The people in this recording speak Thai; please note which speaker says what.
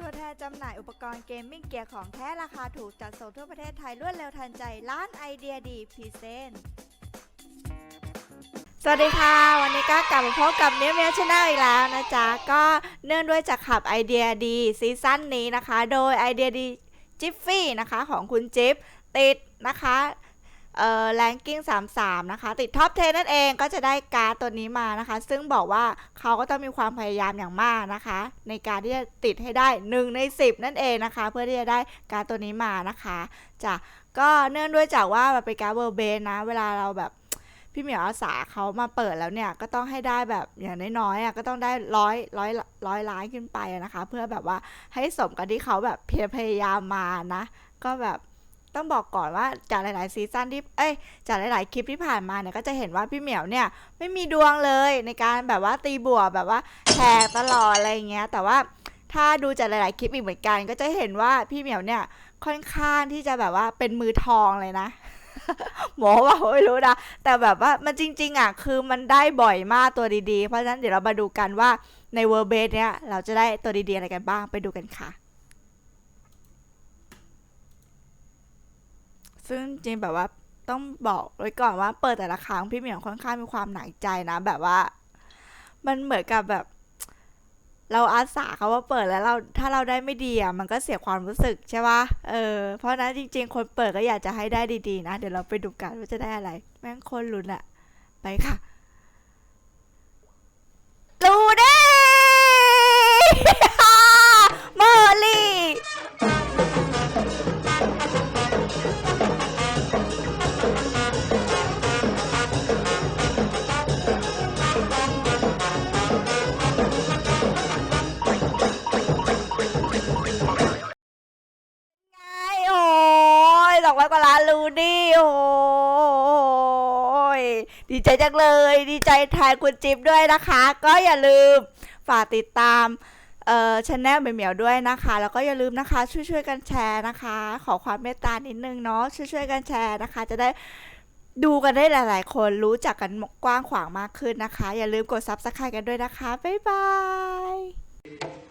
Speaker 1: ตัวแทนจำหน่ายอุปกรณ์เกมมิ่งเกียร์ของแท้ราคาถูกจัดส่งทั่วประเทศไทยรวดเร็วทันใจร้านไอเดียดีพรีเซนต์สวัสดีค่ะ วันนี้ก็กลับมาพบกับเมียเมียชาแนลอีกแล้วนะจ๊ะ ก็เนื่องด้วยจากขับไอเดียดีซีซั่นนี้นะคะ โดยไอเดียดีจิฟฟี่นะคะของคุณจิ๊บติดนะคะ เอ่อแรงกิ้ง33 นะคะ ติดท็อป 10 นั่นเองก็จะได้การ์ดตัวนี้มานะคะ ซึ่งบอกว่าเขาก็ต้องมีความพยายามอย่างมากนะคะ ในการที่จะติดให้ได้ 1 ใน 10 นั่นเองนะคะ เพื่อที่จะได้การ์ดตัวนี้มานะคะจ้ะก็เนื่องด้วยจากว่ามันเป็นการ์ดเวอร์เบนนะ เวลาเราแบบพี่เหมียวอาสาเขามาเปิดแล้วเนี่ย ก็ต้องให้ได้แบบอย่างน้อยๆอะก็ต้องได้ร้อยร้อยร้อยล้านขึ้นไปนะคะ เพื่อแบบว่าให้สมกับที่เขาแบบเพียรพยายามมานะ ก็แบบ ต้องบอกก่อนว่าจากหลาย ๆ ซีซั่นที่เอ้ยจากหลาย ๆ คลิปที่ผ่านมาเนี่ยก็จะเห็นว่าพี่เหมียวเนี่ยไม่มีดวงเลยในการแบบว่าตีบวกแบบว่าแหกตลอดอะไรเงี้ย แต่ว่าถ้าดูจากหลาย ๆ คลิปอีกเหมือนกัน ก็จะเห็นว่าพี่เหมียวเนี่ยค่อนข้างที่จะแบบว่าเป็นมือทองเลยนะหมอว่าไม่รู้นะแต่แบบว่ามันจริง ๆ อะ คือมันได้บ่อยมากตัวดี ๆ เพราะฉะนั้นเดี๋ยวเรามาดูกันว่าในเวอร์เบสเนี้ยเราจะได้ตัวดี ๆ อะไรกันบ้างไปดูกันค่ะ ซึ่งจริงแบบว่าต้องบอกไว้ก่อนว่าเปิดแต่ละครั้งพี่เหมียวค่อนข้างมีความหนักใจนะ แบบว่า มันเหมือนกับแบบ เราอาสาเขาว่าเปิดแล้วเราถ้าเราได้ไม่ดีอะมันก็เสียความรู้สึกใช่ปะเออเพราะนั้นจริง ๆ คนเปิดก็อยากจะให้ได้ดีๆ นะ เดี๋ยวเราไปดูกันว่าจะได้อะไร แม่งคนลุ้นอะไปค่ะ องร้อยกว่าล้านรูนี่โอ้ยดีใจจังเลย ดีใจแทนคุณจิ๊บด้วยนะคะ ก็อย่าลืมฝากติดตามเอ่อชแนลเหมียวด้วยนะคะ แล้วก็อย่าลืมนะคะ ช่วยๆกันแชร์นะคะ ขอความเมตตานิดนึงเนาะช่วยๆกันแชร์นะคะ จะได้ดูกันได้หลายๆ คนรู้จักกันกว้างขวางมากขึ้นนะคะ อย่าลืมกด subscribe กันด้วยนะคะ บ๊ายบาย